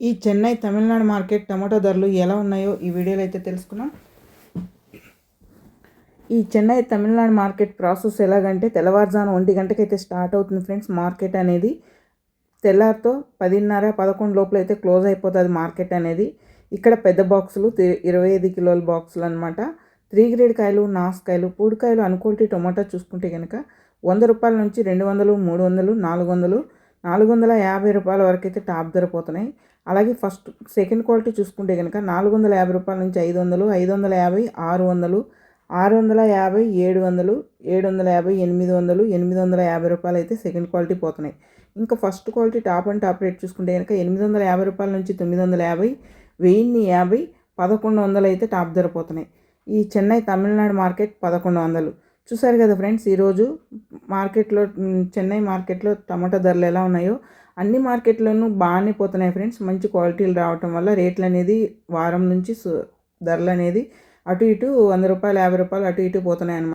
ఈ Chennai Tamil Nadu market tomato ధరలు ఎలా ఉన్నాయో ఈ వీడియోలో అయితే తెలుసుకున్నాం. ఈ చెన్నై తమిళనాడు మార్కెట్ ప్రాసెస్ ఎలాగంటే తెల్లవారుజాను ఒంటి గంటకి అయితే స్టార్ట్ అవుతుంది ఫ్రెండ్స్. మార్కెట్ అనేది తెల్లారితో పదిన్నర పదకొండు లోపల అయితే క్లోజ్ అయిపోతుంది మార్కెట్ అనేది. ఇక్కడ పెద్ద బాక్సులు ఇరవై ఐదు కిలోల బాక్సులు అనమాట త్రీ గ్రేడ్ కాయలు నాసుకాయలు పూడికాయలు అనుకోటి టొమాటో చూసుకుంటే కనుక వంద రూపాయల నుంచి రెండు వందలు మూడు వందలు నాలుగు వందలు నాలుగు వందల యాభై రూపాయల వరకు అయితే టాప్ ధర పోతున్నాయి అలాగే ఫస్ట్ సెకండ్ క్వాలిటీ చూసుకుంటే కనుక నాలుగు వందల యాభై రూపాయల నుంచి ఐదు వందలు ఐదు వందల యాభై ఆరు వందలు ఆరు వందల యాభై ఏడు వందలు ఏడు వందల యాభై ఎనిమిది వందలు ఎనిమిది వందల యాభై రూపాయలు అయితే సెకండ్ క్వాలిటీ పోతున్నాయి. ఇంకా first quality top and top rate చూసుకుంటే కనుక ఎనిమిది వందల యాభై రూపాయల నుంచి తొమ్మిది వందల యాభై వెయ్యిన్ని యాభై పదకొండు వందలు అయితే టాప్ ధర పోతున్నాయి ఈ చెన్నై తమిళనాడు మార్కెట్ పదకొండు వందలు. చూసారు కదా ఫ్రెండ్స్ ఈరోజు మార్కెట్లో చెన్నై మార్కెట్లో టమాటా ధరలు ఎలా ఉన్నాయో అన్ని మార్కెట్లోనూ బాగానే పోతున్నాయి ఫ్రెండ్స్. మంచి క్వాలిటీలు రావటం వల్ల రేట్లు అనేది వారం నుంచి ధరలు అనేది అటు ఇటు వంద రూపాయలు యాభై రూపాయలు అటు ఇటు పోతున్నాయి అన్నమాట.